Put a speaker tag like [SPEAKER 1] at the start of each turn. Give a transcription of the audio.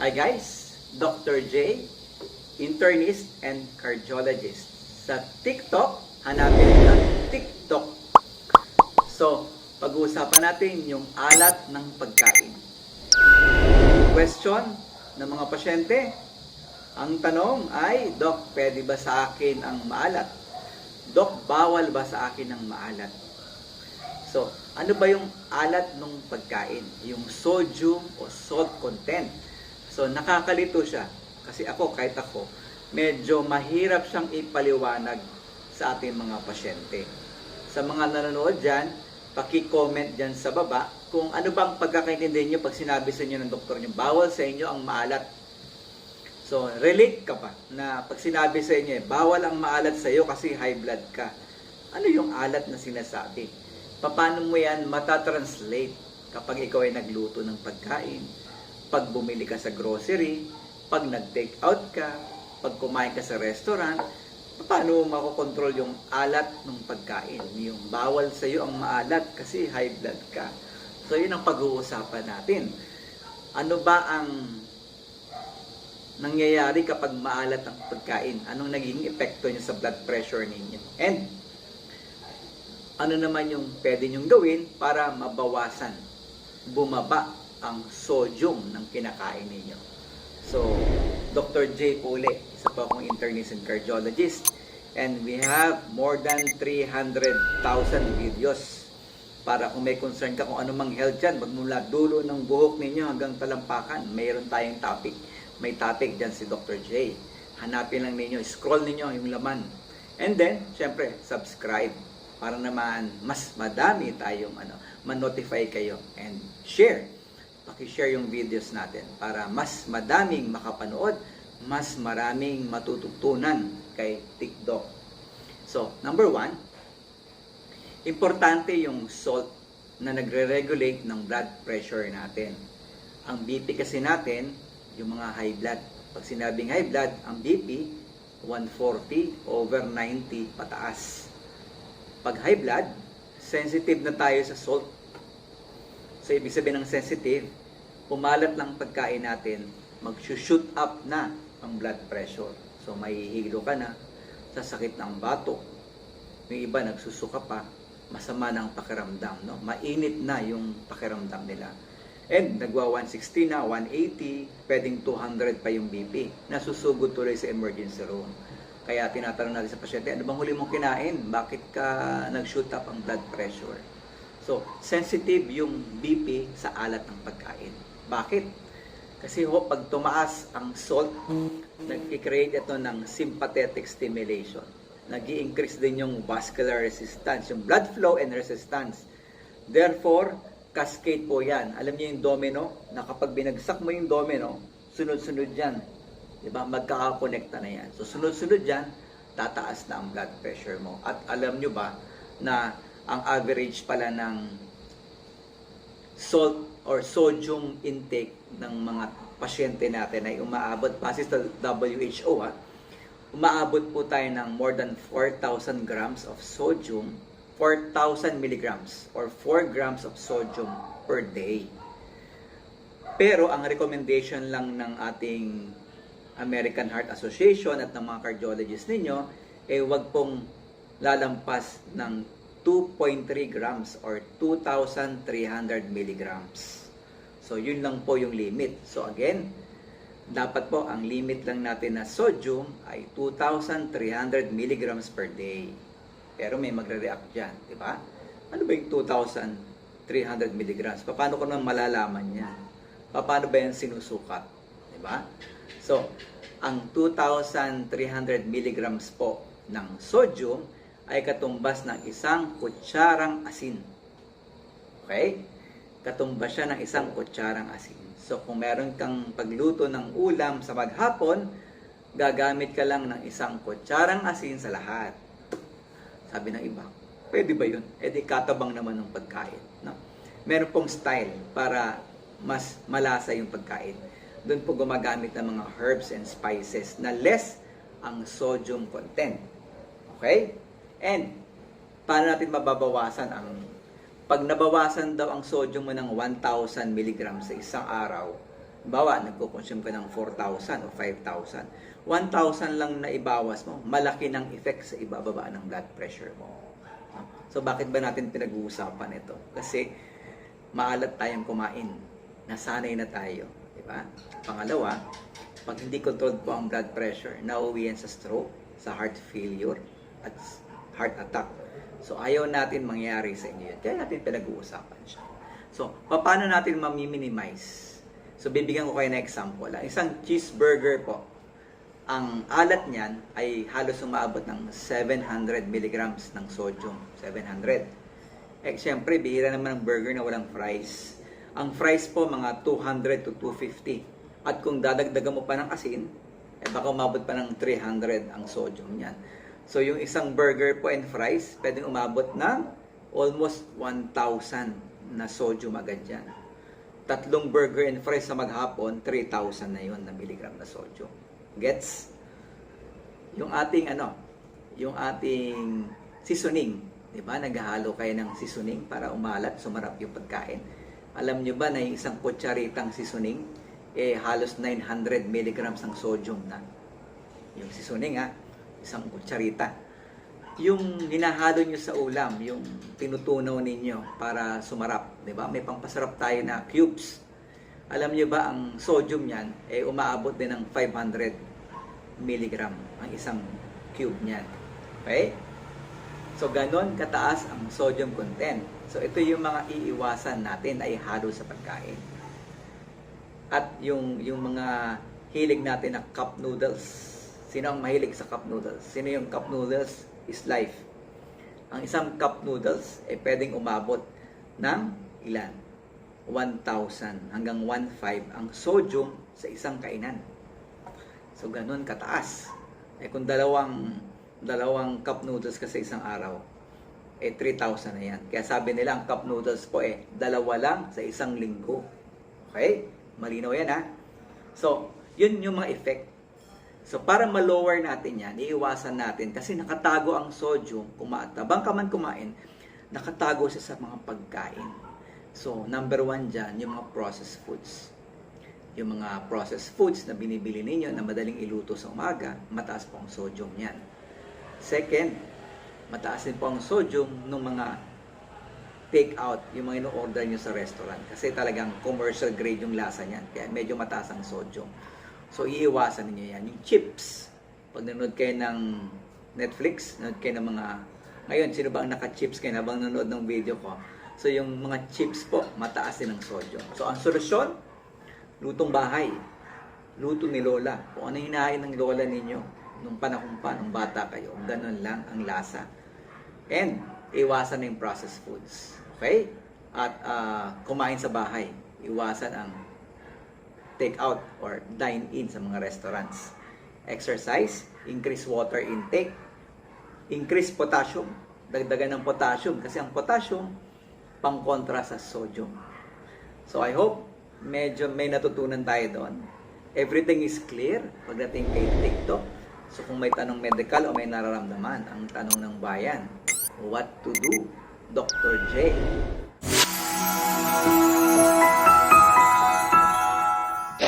[SPEAKER 1] Hi guys, Dr. J, internist and cardiologist. Sa TikTok, hanapin nyo TikTok. So, pag-uusapan natin yung alat ng pagkain. Question ng mga pasyente. Ang tanong ay, Doc, pwede ba sa akin ang maalat? Doc, bawal ba sa akin ang maalat? So, ano ba yung alat ng pagkain? Yung sodium o salt content. So, nakakalito siya. Kasi ako, kahit ako, medyo mahirap siyang ipaliwanag sa ating mga pasyente. Sa mga nanonood dyan, paki-comment dyan sa baba kung ano bang pagkakaintindi nyo pag sinabi sa inyo ng doktor nyo, bawal sa inyo ang maalat. So, relate ka pa na pag sinabi sa inyo, eh, bawal ang maalat sa iyo kasi high blood ka. Ano yung alat na sinasabi? Paano mo yan matatranslate kapag ikaw ay nagluto ng pagkain, pag bumili ka sa grocery, pag nag-take out ka, pag kumain ka sa restaurant, paano makokontrol yung alat ng pagkain? Yung bawal sa iyo ang maalat kasi high blood ka. So, yun ang pag-uusapan natin. Ano ba ang nangyayari kapag maalat ang pagkain? Anong naging epekto niya sa blood pressure ninyo? And, ano naman yung pwede nyong gawin para mabawasan, bumaba ang sodium ng kinakain ninyo? So, Dr. J. Pule, isa po akong internist and cardiologist. And we have more than 300,000 videos para kung may concern ka kung ano mang health dyan, magmula dulo ng buhok ninyo hanggang talampakan, mayroon tayong topic. May topic dyan si Dr. J. Hanapin lang ninyo, scroll ninyo yung laman. And then, syempre, subscribe para naman mas madami tayong ano, ma-notify kayo and share. Paki-share yung videos natin para mas madaming makapanood, mas maraming matututunan kay TikTok. So, number one, importante yung salt na nagre-regulate ng blood pressure natin. Ang BP kasi natin, yung mga high blood. Pag sinabing high blood, ang BP, 140 over 90 pataas. Pag high blood, sensitive na tayo sa salt. So, ibig sabihin ng sensitive, pumalat lang pagkain natin, mag-shoot up na ang blood pressure. So, mahihilo ka na, sasakit ng batok. Yung iba, nagsusuka pa, masama ng pakiramdam. No? Mainit na yung pakiramdam nila. And nagwa 160 na, 180, pwedeng 200 pa yung BP. Nasusugod tuloy sa emergency room. Kaya tinatanong natin sa pasyente, ano bang huli mong kinain? Bakit ka nag-shoot up ang blood pressure? So, sensitive yung BP sa alat ng pagkain. Bakit? Kasi ho, pag tumaas ang salt, nag-create ito ng sympathetic stimulation. nag increase din yung vascular resistance, yung blood flow and resistance. Therefore, cascade po yan. Alam niyo yung domino, na kapag binagsak mo yung domino, sunod-sunod yan. Diba? Magkakakonekta na yan. So, sunod-sunod yan, tataas na ang blood pressure mo. At alam nyo ba na ang average pala ng salt or sodium intake ng mga pasyente natin ay umaabot, base sa WHO ha, umaabot po tayo ng more than 4,000 grams of sodium, 4,000 milligrams or 4 grams of sodium per day. Pero ang recommendation lang ng ating American Heart Association at ng mga cardiologists ninyo, eh wag pong lalampas ng 2.3 grams or 2,300 milligrams. So, yun lang po yung limit. So, again, dapat po ang limit lang natin na sodium ay 2,300 milligrams per day. Pero may magre-react dyan, di ba? Ano ba yung 2,300 milligrams? Paano ko naman malalaman yan? Paano ba yan sinusukat? Di ba? So, ang 2,300 milligrams po ng sodium ay katumbas ng isang kutsarang asin. Okay? Katumbas siya ng isang kutsarang asin. So, kung meron kang pagluto ng ulam sa maghapon, gagamit ka lang ng isang kutsarang asin sa lahat. Sabi ng iba, pwede ba yun? E di katabang naman ng pagkain. No? Meron pong style para mas malasa yung pagkain. Doon po gumagamit ng mga herbs and spices na less ang sodium content. Okay? And, paano natin mababawasan ang pag nabawasan daw ang sodium mo ng 1,000 mg sa isang araw, Bawa, nagko-consume ka ng 4,000 o 5,000. 1,000 lang na ibawas mo, malaki ng effect sa ibababa ng blood pressure mo. So, bakit ba natin pinag-uusapan ito? Kasi, maalat tayong kumain. Nasanay na tayo. Di ba? Pangalawa, pag hindi controlled po ang blood pressure, nauwi yan sa stroke, sa heart failure, at heart attack. So, ayaw natin mangyari sa inyo yun. Kaya natin pinag-uusapan siya. So, paano natin mami-minimize? So, bibigyan ko kayo ng example. Ang isang cheeseburger po, ang alat niyan ay halos umaabot ng 700 milligrams ng sodium. 700. Eh, syempre, bihira naman ang burger na walang fries. Ang fries po, mga 200 to 250. At kung dadagdagan mo pa ng asin, eh baka umabot pa ng 300 ang sodium niyan. So, yung isang burger po and fries, pwedeng umabot ng almost 1,000 na sodium agad yan. Tatlong burger and fries sa maghapon, 3,000 na yon na milligram na sodium. Gets? Yung ating ano, yung ating seasoning, 'di ba? Naghahalo kayo ng seasoning para umalat, sumarap yung pagkain. Alam nyo ba na yung isang kutsaritang seasoning, eh halos 900 milligrams ng sodium na. Yung seasoning ha, isang kutsarita. Yung hinahalo nyo sa ulam, yung tinutunaw ninyo para sumarap, 'di ba? May pampasarap tayo na cubes. Alam nyo ba ang sodium niyan eh umaabot din ng 500 milligram ang isang cube niyan. Okay? So, ganon kataas ang sodium content. So, ito yung mga iiwasan natin na ihalo sa pagkain. At yung, yung mga hilig natin na cup noodles. Sino ang mahilig sa cup noodles? Sino yung cup noodles is life? Ang isang cup noodles ay pwedeng umabot ng ilan? 1,000 hanggang 1,500 ang sodium sa isang kainan. So, ganun kataas. Eh, kung dalawang, dalawang cup noodles ka sa isang araw, eh, 3,000 na yan. Kaya sabi nila, ang cup noodles po eh, dalawa lang sa isang linggo. Okay? Malinaw yan ha? So, yun yung mga effect. So, para ma-lower natin yan, iiwasan natin kasi nakatago ang sodium, kumatabang ka man kumain, nakatago siya sa mga pagkain. So, number one dyan, yung mga processed foods yung mga processed foods na binibili ninyo na madaling iluto sa umaga, mataas po ang sodium niyan. Second, mataas din po ang sodium ng mga take out, yung mga ino-order nyo sa restaurant. Kasi talagang commercial grade yung lasa niyan. Kaya medyo mataas ang sodium. So, iiwasan niyo yan. Yung chips, pag nanood kayo ng Netflix, nanood kayo ng mga... Ngayon, sino ba ang naka-chips kayo habang nanood ng video ko? So, yung mga chips po, mataas din ang sodium. So, ang solusyon, lutong bahay, luto ni Lola. Kung ano hinahain ng Lola ninyo nung panahon pa, nung bata kayo, ganun lang ang lasa. And, iwasan na yung processed foods. Okay? At ah, kumain sa bahay. Iwasan ang take out or dine in sa mga restaurants. Exercise, increase water intake, increase potassium. Dagdagan ng potassium kasi ang potassium pang-kontra sa sodium. So I hope medyo may natutunan tayo doon. Everything is clear pagdating kay TikTok. So kung may tanong medical o may nararamdaman, ang tanong ng bayan, what to do? Dr. J.